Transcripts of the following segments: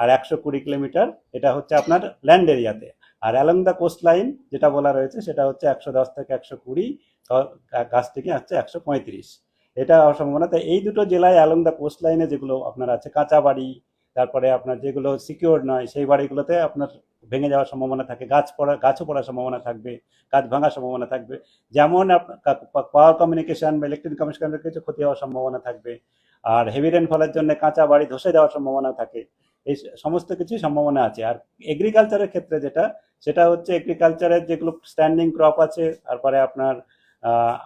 আর একশো কুড়ি কিলোমিটার, এটা হচ্ছে আপনার ল্যান্ড এরিয়াতে আর অ্যালং দ্য কোস্ট লাইন যেটা বলা রয়েছে, সেটা হচ্ছে একশো দশ থেকে একশো কুড়ি গাছ থেকে হচ্ছে একশো পঁয়ত্রিশ। এটা সম্ভাবনা তাই এই দুটো জেলায় অ্যালং দ্য কোস্ট লাইনে যেগুলো আপনার আছে কাঁচা বাড়ি তারপরে আপনার যেগুলো সিকিউর নয়, সেই বাড়িগুলোতে আপনার ভেঙে যাওয়ার সম্ভাবনা থাকে, গাছ পড়া, গাছও পড়ার সম্ভাবনা থাকবে, গাছ ভাঙার সম্ভাবনা থাকবে। যেমন পাওয়ার কমিউনিকেশন বা ইলেকট্রিক কমিউনিকেশনের কিছু ক্ষতি হওয়ার সম্ভাবনা থাকবে। আর হেভি রেনফলের জন্য কাঁচা বাড়ি ধসে যাওয়ার সম্ভাবনা থাকে। এই সমস্ত কিছুই সম্ভাবনা আছে। আর এগ্রিকালচারের ক্ষেত্রে যেটা সেটা হচ্ছে এগ্রিকালচারের যেগুলো স্ট্যান্ডিং ক্রপ আছে তারপরে আপনার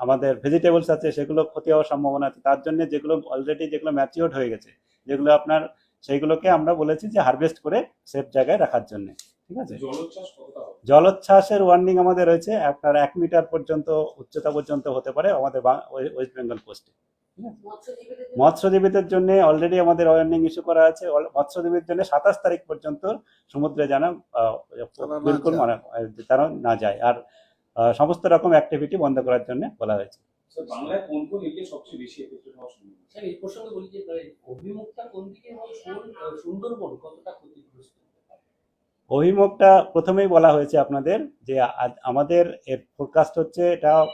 আমাদের ভেজিটেবলস আছে সেগুলো ক্ষতি হওয়ার সম্ভাবনা আছে। তার জন্য যেগুলো অলরেডি যেগুলো ম্যাচিওর হয়ে গেছে যেগুলো আপনার সেইগুলোকে আমরা বলেছি যে হারভেস্ট করে সেফ জায়গায় রাখার জন্য। ঠিক আছে? জলোচ্ছ্বাসের ওয়ার্নিং আমাদের রয়েছে আপনার এক মিটার পর্যন্ত উচ্চতা পর্যন্ত হতে পারে আমাদের ওয়েস্ট বেঙ্গল কোস্টে মৎস্যজীবীদের জন্য অলরেডি আমাদের ওয়ার্নিং ইস্যু করা আছে। মৎস্যজীবীর জন্য সাতাশ তারিখ পর্যন্ত সমুদ্রে যেন আহ, তারা বিলকুল মানে তারা না যায়। আর সমস্ত রকম অ্যাক্টিভিটি বন্ধ করার জন্য বলা হয়েছে। বাংলায় কোন কোন এরিয়া সবচেয়ে বেশি এফেক্টেড হওয়ার সম্ভাবনা স্যার এই প্রসঙ্গে বলি যে মানে অভিমুখটা কোন দিকে এবং সুন্দরবন কতটা ক্ষতিগ্রস্ত? অভিমুখটা প্রথমেই বলা হয়েছে আপনাদের যে আজ- আমাদের এর ফোরকাস্ট হচ্ছে এটা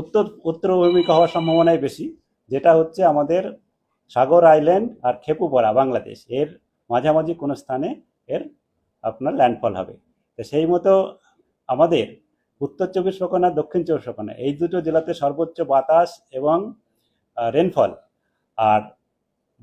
উত্তর উত্তর অভিমুখী হওয়ার সম্ভাবনাই বেশি, যেটা হচ্ছে আমাদের সাগর আইল্যান্ড আর খেপুপাড়া, বাংলাদেশ। এর মাঝামাঝি কোনো স্থানে এর আপনার ল্যান্ডফল হবে। তো সেই মতো আমাদের উত্তর চব্বিশ পরগনা, দক্ষিণ চব্বিশ পরগনা, এই দুটো জেলাতে সর্বোচ্চ বাতাস এবং রেনফল আর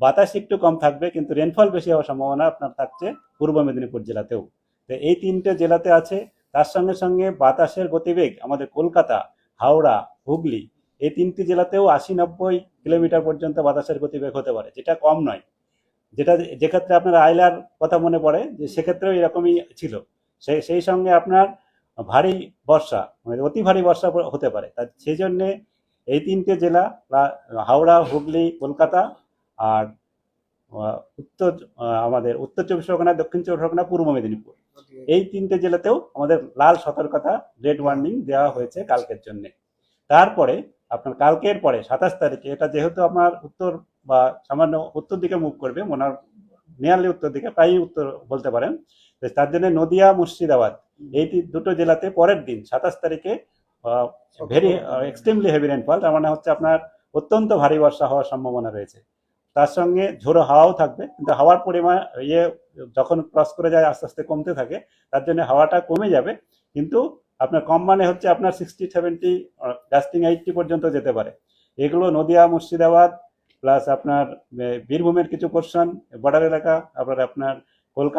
বাতাস একটু কম থাকবে, কিন্তু রেনফল বেশি হওয়ার সম্ভাবনা আপনার থাকছে পূর্ব মেদিনীপুর জেলাতেও। তো এই তিনটে জেলাতে আছে, তার সঙ্গে সঙ্গে বাতাসের গতিবেগ আমাদের কলকাতা হাওড়া, হুগলি, এই তিনটি জেলাতেও আশি নব্বই কিলোমিটার পর্যন্ত বাতাসের গতিবেগ হতে পারে, যেটা কম নয়। যেটা যে ক্ষেত্রে আপনার আইলার কথা মনে পড়ে, যে সেক্ষেত্রেও এরকমই ছিল। সেই সেই সঙ্গে আপনার ভারী বর্ষা মানে অতি ভারী বর্ষা হতে পারে। তা সেই জন্যে এই তিনটে জেলা হাওড়া, হুগলি, কলকাতা আর উত্তর আমাদের উত্তর চব্বিশ পরগনা দক্ষিণ চব্বিশ পরগনা পূর্ব মেদিনীপুর। এই তিনটে জেলাতেও আমাদের লাল সতর্কতা রেড ওয়ার্নিং দেওয়া হয়েছে কালকের জন্য। তারপরে আপনার কালকের পরে সাতাশ তারিখে এটা যেহেতু আমার উত্তর বা সামান্য উত্তর দিকে মুভ করবে মনার নিয়ারলি উত্তর দিকে প্রায়ই উত্তর বলতে পারেন তার জন্য নদিয়া মুর্শিদাবাদ এই দুটো জেলাতে পরের দিন সাতাশ তারিখে ভেরি এক্সট্রিমলি হেভি রেনফল তার মানে হচ্ছে আপনার অত্যন্ত ভারী বর্ষা হওয়ার সম্ভাবনা রয়েছে। তার সঙ্গে ঝোড়ো হাওয়াও থাকবে, কিন্তু হাওয়ার পরিমাণ ইয়ে যখন ক্রস করে যায় আস্তে আস্তে কমতে থাকে, তার জন্য হাওয়াটা কমে যাবে, কিন্তু আপনার কম মানে হচ্ছে আপনার সিক্সটি সেভেন্টি গাস্টিং এইটটি পর্যন্ত যেতে পারে। এগুলো নদিয়া, মুর্শিদাবাদ প্লাস আপনার বীরভূমের কিছু পোর্শন বর্ডার এলাকা, আবার আপনার কলকাতা